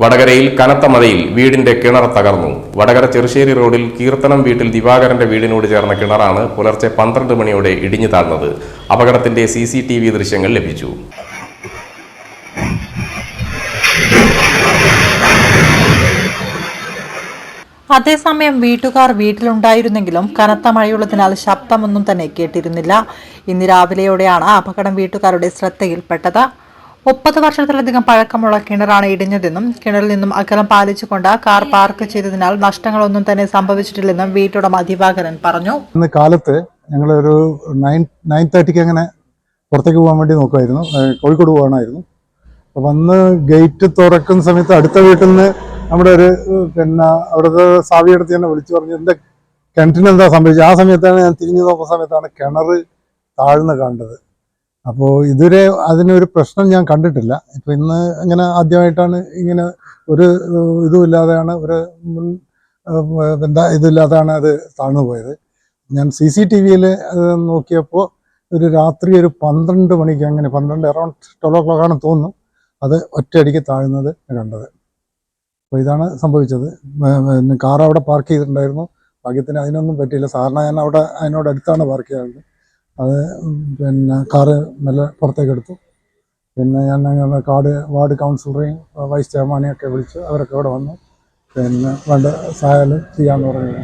വടകരയിൽ കനത്ത മഴയിൽ വീടിന്റെ കിണർ തകർന്നു. വടകര ചെറുശ്ശേരി റോഡിൽ കീർത്തനം വീട്ടിൽ ദിവാകരന്റെ വീടിനോട് ചേർന്ന കിണറാണ് പുലർച്ചെ പന്ത്രണ്ട് മണിയോടെ ഇടിഞ്ഞു താഴ്ന്നത്. അപകടത്തിന്റെ സി സി ടി വി ദൃശ്യങ്ങൾ ലഭിച്ചു. അതേസമയം വീട്ടുകാർ വീട്ടിലുണ്ടായിരുന്നെങ്കിലും കനത്ത മഴയുള്ളതിനാൽ ശബ്ദമൊന്നും തന്നെ കേട്ടിരുന്നില്ല. ഇന്ന് രാവിലെയോടെയാണ് അപകടം വീട്ടുകാരുടെ ശ്രദ്ധയിൽപ്പെട്ടത്. മുപ്പത് വർഷത്തിലധികം പഴക്കമുള്ള കിണറാണ് ഇടിഞ്ഞതെന്നും കിണറിൽ നിന്നും അകലം പാലിച്ചുകൊണ്ട് കാർ പാർക്ക് ചെയ്തതിനാൽ നഷ്ടങ്ങളൊന്നും തന്നെ സംഭവിച്ചിട്ടില്ലെന്നും വീട്ടുടമ ദിവാകരൻ പറഞ്ഞു. ഇന്ന് കാലത്ത് ഞങ്ങൾ ഒരു നയൻ നയൻ തേർട്ടിക്ക് അങ്ങനെ പുറത്തേക്ക് പോകാൻ വേണ്ടി നോക്കുമായിരുന്നു കോഴിക്കോട് പോകണമായിരുന്നു അപ്പം അന്ന് ഗേറ്റ് തുറക്കുന്ന സമയത്ത് അടുത്ത വീട്ടിൽ നിന്ന് നമ്മുടെ ഒരു പിന്നെ അവിടുത്തെ സാവിയെടുത്ത് തന്നെ വിളിച്ചു പറഞ്ഞു എന്താ കിണറ്റിന് എന്താ സംഭവിച്ചത്? ആ സമയത്താണ് ഞാൻ തിരിഞ്ഞു നോക്കുന്ന സമയത്താണ് കിണർ താഴ്ന്ന് കണ്ടത് അപ്പോൾ ഇതുവരെ അതിനൊരു പ്രശ്നം ഞാൻ കണ്ടിട്ടില്ല. ഇപ്പം ഇന്ന് ഇങ്ങനെ ആദ്യമായിട്ടാണ് ഇങ്ങനെ ഒരു ഇതുമില്ലാതെയാണ് ഒരു മുൻ എന്താ ഇതില്ലാതെയാണ് അത് താഴ്ന്നു പോയത് ഞാൻ സി സി ടി വിയിൽ നോക്കിയപ്പോൾ ഒരു രാത്രി ഒരു പന്ത്രണ്ട് മണിക്ക് അങ്ങനെ പന്ത്രണ്ട് അറൗണ്ട് ട്വൽവ് ഓ ക്ലോക്ക് ആണെന്ന് തോന്നുന്നു അത് ഒറ്റയടിക്ക് താഴുന്നത് കണ്ടത്. അപ്പോൾ ഇതാണ് സംഭവിച്ചത്. കാർ അവിടെ പാർക്ക് ചെയ്തിട്ടുണ്ടായിരുന്നു. ഭാഗ്യത്തിന് അതിനൊന്നും പറ്റിയില്ല. സാറിന് ഞാൻ അവിടെ അതിനോട് അടുത്താണ് പാർക്ക് ചെയ്യാറുള്ളത്. അത് പിന്നെ കാറ് മെല്ലെ പുറത്തേക്ക് എടുത്തു. പിന്നെ ഞാൻ ഞങ്ങളുടെ കാർഡ് വാർഡ് കൗൺസിലറെയും വൈസ് ചെയർമാനെയും ഒക്കെ വിളിച്ച് അവരൊക്കെ ഇവിടെ വന്നു. പിന്നെ വേണ്ട സഹായം ചെയ്യാമെന്ന് പറഞ്ഞു.